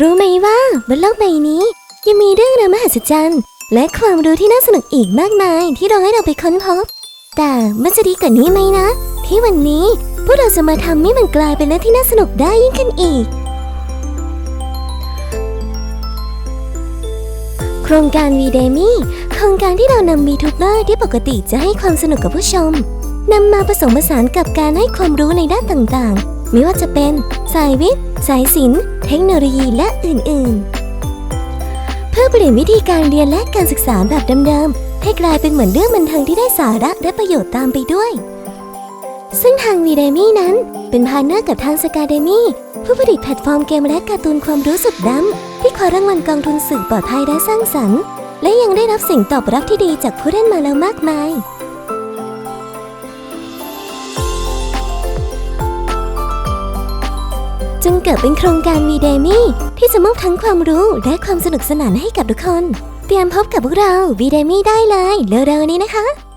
รู้ไหมว่าบนโลกใบนี้ ยังมีเรื่องราวมหัศจรรย์ และความรู้ที่น่าสนุกอีกมากมายที่รอให้เราไปค้นพบ แต่มันจะดีกว่านี้ไหมนะ ที่วันนี้พวกเราจะมาทำให้มันกลายเป็นเรื่องที่น่าสนุกได้ยิ่งขึ้นอีก โครงการ v d e m i โครงการที่เรานำวีทูเบอร์ที่ปกติจะให้ความสนุกกับผู้ชมนำมาผสมผสานกับการให้ความรู้ในด้านต่างๆ ไม่ว่าจะเป็น สายวิทย์ สายศิลป์ เทคโนโลยีและอื่นๆ เพื่อเปลี่ยนวิธีการเรียนและการศึกษาแบบเดิมๆ ให้กลายเป็นเหมือนเรื่องบันเทิงที่ได้สาระและประโยชน์ตามไปด้วย ซึ่งทาง v d e m i นั้นเป็นพาร์เนอร์กับทาง s c a d e m y ผู้ผลิตแพลตฟอร์มเกมและการ์ตูนความรู้สุดล้ำที่คอยรางวัลกองทุนสื่อปลอดภัยและสร้างสรรค์ และยังได้รับสิ่งตอบรับที่ดีจากผู้เล่นมาแล้วมากมาย จึงเกิดเป็นโครงการวีเดมี่ที่จะมอบทั้งความรู้และความสนุกสนานให้กับทุกคน เตรียมพบกับพวกเราวีเดมี่ได้เลยเร็วๆนี้นะคะ